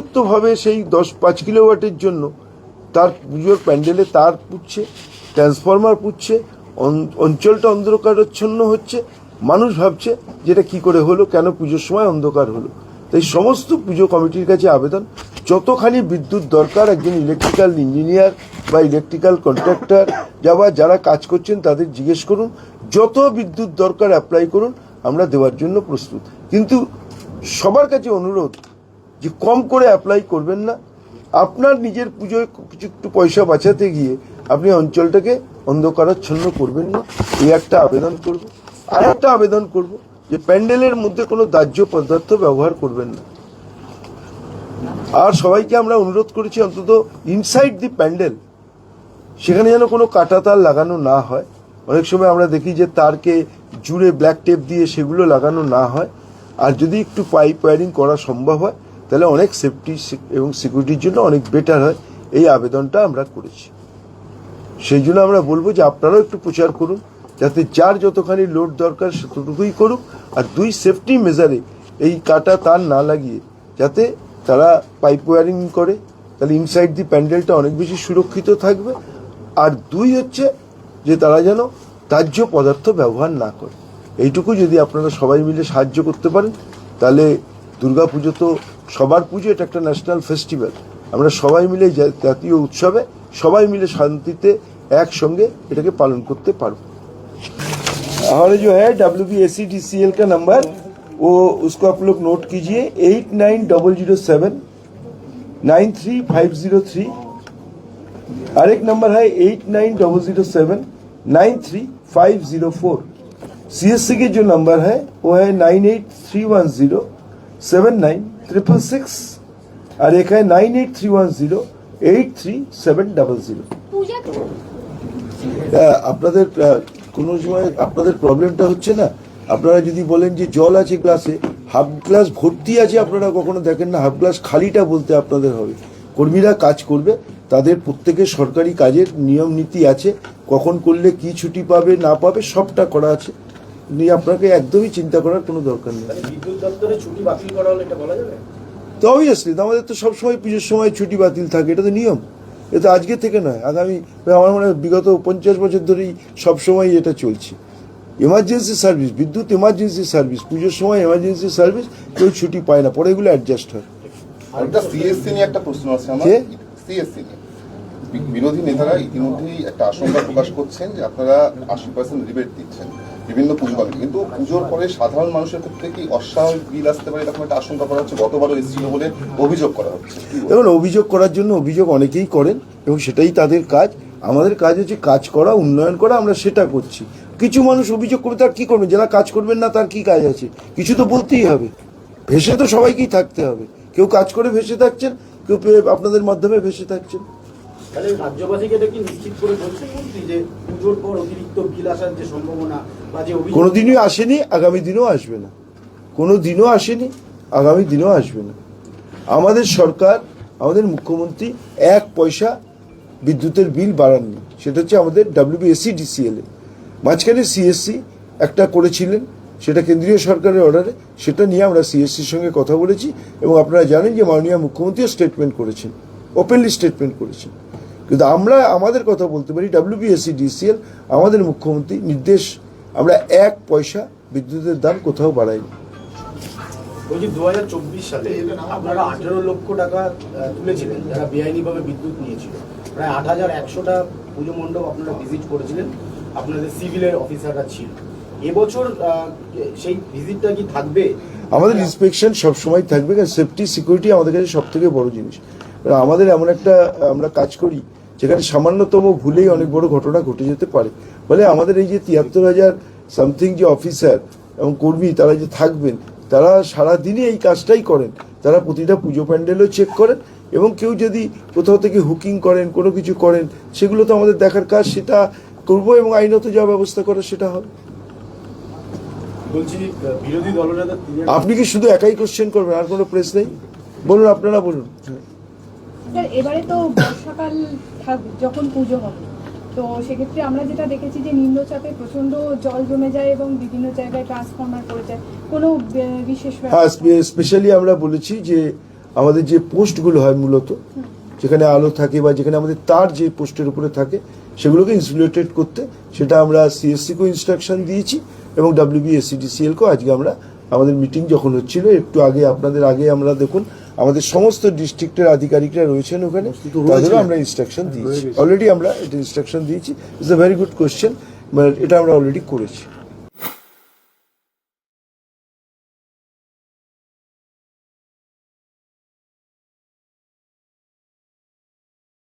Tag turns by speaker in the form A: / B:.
A: উপযুক্তভাবে সেই দশ, পাঁচ কিলোওয়াটের জন্য তার পুজোর প্যান্ডেলে তার পুচ্ছে, ট্রান্সফরমার পুচ্ছে অঞ্চলটা অন্ধকারাচ্ছন্ন হচ্ছে। মানুষ ভাবছে যেটা কি করে হলো, কেন পুজোর সময় অন্ধকার হলো। তাই সমস্ত পুজো কমিটির কাছে আবেদন, যতখানি বিদ্যুৎ দরকার, একজন ইলেকট্রিক্যাল ইঞ্জিনিয়ার বা ইলেকট্রিক্যাল কন্ট্রাক্টর যারা যারা কাজ করছেন তাদের জিজ্ঞেস করুন, যত বিদ্যুৎ দরকার অ্যাপ্লাই করুন, আমরা দেওয়ার জন্য প্রস্তুত। কিন্তু সবার কাছে অনুরোধ যে কম করে অ্যাপ্লাই করবেন না। আপনার নিজের পুজোয় কিছু একটু পয়সা বাঁচাতে গিয়ে আপনি অঞ্চলটাকে অন্ধকারাচ্ছন্ন করবেন না। এই একটা আবেদন করব। আর একটা আবেদন করব যে প্যান্ডেলের মধ্যে কোনো দাহ্য পদার্থ ব্যবহার করবেন না। আর সবাইকে আমরা অনুরোধ করেছি অন্তত ইনসাইড দি প্যান্ডেল, সেখানে যেন কোনো কাটা তার লাগানো না হয়। অনেক সময় আমরা দেখি যে তারকে জুড়ে ব্ল্যাক টেপ দিয়ে সেগুলো লাগানো না হয়। আর যদি একটু পাইপ ওয়ারিং করা সম্ভব হয় তাহলে অনেক সেফটি এবং সিকিউরিটির জন্য অনেক বেটার হয়। এই আবেদনটা আমরা করেছি। সেই জন্য আমরা বলব যে আপনারাও একটু প্রচার করুন, যাতে যার যতখানি লোড দরকার ততটুকুই করুক, আর দুই সেফটি মেজারে এই কাটা তার না লাগিয়ে যাতে তারা পাইপ ওয়ারিং করে, তাহলে ইনসাইড দি প্যান্ডেলটা অনেক বেশি সুরক্ষিত থাকবে। আর দুই হচ্ছে যে তারা যেন দাহ্য পদার্থ ব্যবহার না করে। এইটুকু যদি আপনারা সবাই মিলে সাহায্য করতে পারেন, তাহলে দুর্গাপুজো তো সবার পুজো এটা একটা ন্যাশনাল ফেস্টিভ্যাল আমরা সবাই মিলে জা- জাতীয় উৎসবে সবাই মিলে শান্তিতে একসঙ্গে এটাকে পালন করতে পারবো हमारे जो है W B S C D C L का नंबर वो उसको आप लोग नोट कीजिए eight nine double zero seven nine three five zero three और एक नंबर है eight nine double zero seven nine three five zero four C S C के जो नंबर है वो है nine eight three one zero seven nine triple six আর এখানে nine eight three one zero eight three seven
B: double
A: zero আপনাদের কোনো সময় আপনাদের প্রবলেমটা হচ্ছে না? আপনারা যদি বলেন যে জল আছে গ্লাসে হাফ গ্লাস ভর্তি আছে আপনারা কখনো দেখেন না হাফ গ্লাস খালিটা বলতে আপনাদের হবে। কর্মীরা কাজ করবে তাদের প্রত্যেকের সরকারি কাজের নিয়ম নীতি আছে কখন করলে কি ছুটি পাবে না পাবে সবটা করা আছে। নিয়ে আপনাকে একদমই চিন্তা করার কোনো দরকার নেই।
C: বিদ্যুৎ দপ্তরে ছুটি বাতিল করা হলে এটা বলা যাবে?
A: তো অবভিয়াসলি আমাদের তো সবসময় পুজোর সময় ছুটি বাতিল থাকে এটা তো নিয়ম। এটা আজকে থেকে নয় আগামী আমার মনে হয় বিগত পঞ্চাশ বছর ধরেই সবসময় এটা চলছে। এমার্জেন্সি সার্ভিস বিদ্যুৎ এমার্জেন্সি সার্ভিস পুজোর সময় এমার্জেন্সি সার্ভিস কেউ ছুটি পায় না পরে এগুলো অ্যাডজাস্ট হয়।
D: আর একটা সিএসসি নিয়ে একটা প্রশ্ন আছে আমার? সিএসসি নিয়ে। বিরোধী নেতারা ইতিমধ্যেই একটা আশঙ্কা প্রকাশ করছেন যে আপনারা আশি পার্সেন্ট রিবেট দিচ্ছেন। বিভিন্ন পুজো কমিটি কিন্তু পুজোর পরে সাধারণ মানুষের ক্ষেত্রে কি অস্বাভাবিক বিল আসতে পারে? এরকম একটা আশঙ্কা করা হচ্ছে। গতবারও এসেছিল বলে অভিযোগ করা হচ্ছে?
A: দেখুন, অভিযোগ করার জন্য অভিযোগ অনেকেই করেন এবং সেটাই তাদের কাজ। আমাদের কাজ হচ্ছে কাজ করা, উন্নয়ন করা, আমরা সেটা করছি। কিছু মানুষ অভিযোগ করবে, তার কি করবেন যারা কাজ করবেন না, তার কি কাজ আছে? কিছু তো বলতেই হবে। ভেসে তো সবাইকেই থাকতে হবে। কেউ কাজ করে ভেসে থাকছেন, কেউ আপনাদের মাধ্যমে ভেসে থাকছেন।
C: তাহলে রাজ্যবাসীকে এটা কি নিশ্চিত করে বলছেন মন্ত্রী যে পুজোর পর অতিরিক্ত বিল আসার যে সম্ভাবনা বা যে
A: কোনোদিনই আসেনি, আগামী দিনও আসবে না। কোনো দিনও আসেনি, আগামী দিনও আসবে না। আমাদের সরকার, আমাদের মুখ্যমন্ত্রী এক পয়সা বিদ্যুতের বিল বাড়াননি। সেটা হচ্ছে আমাদের ডাব্লিউবিএসসি ডিসিএল এ। মাঝখানে সিএসসি একটা করেছিলেন, সেটা কেন্দ্রীয় সরকারের অর্ডারে সেটা নিয়ে আমরা সিএসসির সঙ্গে কথা বলেছি এবং আপনারা জানেন যে মাননীয় মুখ্যমন্ত্রীও স্টেটমেন্ট করেছেন ওপেনলি স্টেটমেন্ট করেছেন। কিন্তু আমরা আমাদের কথা বলতে পারি ডাব্লিউবিএসসি ডিসিএল আমাদের মুখ্যমন্ত্রী নির্দেশ আমরা এক পয়সা বিদ্যুতের দাম কোথাও বাড়াইনি।
C: বলছি দু হাজার চব্বিশ সালে আপনারা আঠেরো লক্ষ টাকা তুলেছিলেন যারা বেআইনিভাবে বিদ্যুৎ নিয়েছিল। প্রায় আট হাজার একশোটা পুজো মণ্ডপ আপনারা ভিজিট করেছিলেন আপনাদের সিভিলের অফিসাররা ছিল। এবছর সেই ভিজিটটা কি থাকবে?
A: আমাদের ইন্সপেকশন সবসময় থাকবে কারণ সেফটি সিকিউরিটি আমাদের কাছে সব থেকে বড় জিনিস। আমাদের এমন একটা আমরা কাজ করি যেখানে সামান্যতম ভুলেই অনেক বড় ঘটনা ঘটে যেতে পারে। ফলে আমাদের এই যে তিয়াত্তর হাজার সামথিং যে অফিসার এবং কর্মী তারা যে থাকবেন তারা সারাদিনই এই কাজটাই করেন। তারা প্রতিটা পুজো প্যান্ডেলও চেক করেন এবং কেউ যদি কোথাও থেকে হুকিং করেন কোনো কিছু করেন সেগুলো তো আমাদের দেখার কাজ সেটা করব এবং আইনত যা ব্যবস্থা করে সেটা হবে। আপনি কি শুধু একাই কোশ্চেন করবেন? আর কোনো প্রেস নেই? বলুন আপনারা বলুন।
B: স্যার এবারে তো বর্ষাকাল যখন পুজো হবে। তো সেক্ষেত্রে আমরা যেটা দেখেছি যে নিম্নচাপে প্রচণ্ড জল জমে যায় এবং বিভিন্ন জায়গায় ট্রান্সফরমার পড়ে যায়। কোনো বিশেষ
A: হ্যাঁ স্পেশালি আমরা বলেছি যে আমাদের যে পোস্টগুলো হয় মূলত যেখানে আলো থাকে বা যেখানে আমাদের তার যে পোস্টের উপরে থাকে সেগুলোকে ইনসুলেটেড করতে সেটা আমরা সিএসসিকেও ইনস্ট্রাকশন দিয়েছি এবং ডাব্লিউবিএসিডিসিএলকেও আজকে আমরা আমাদের মিটিং যখন হচ্ছিল একটু আগে আপনাদের আগে আমরা দেখুন আমাদের সমস্ত ডিস্ট্রিক্টের আধিকারিকরা রয়েছেন ওখানে। তাদেরও আমরা ইনস্ট্রাকশন দিয়েছি। অলরেডি আমরা এটা ইনস্ট্রাকশন দিয়েছি। It's a very good question মানে এটা আমরা অলরেডি করেছি।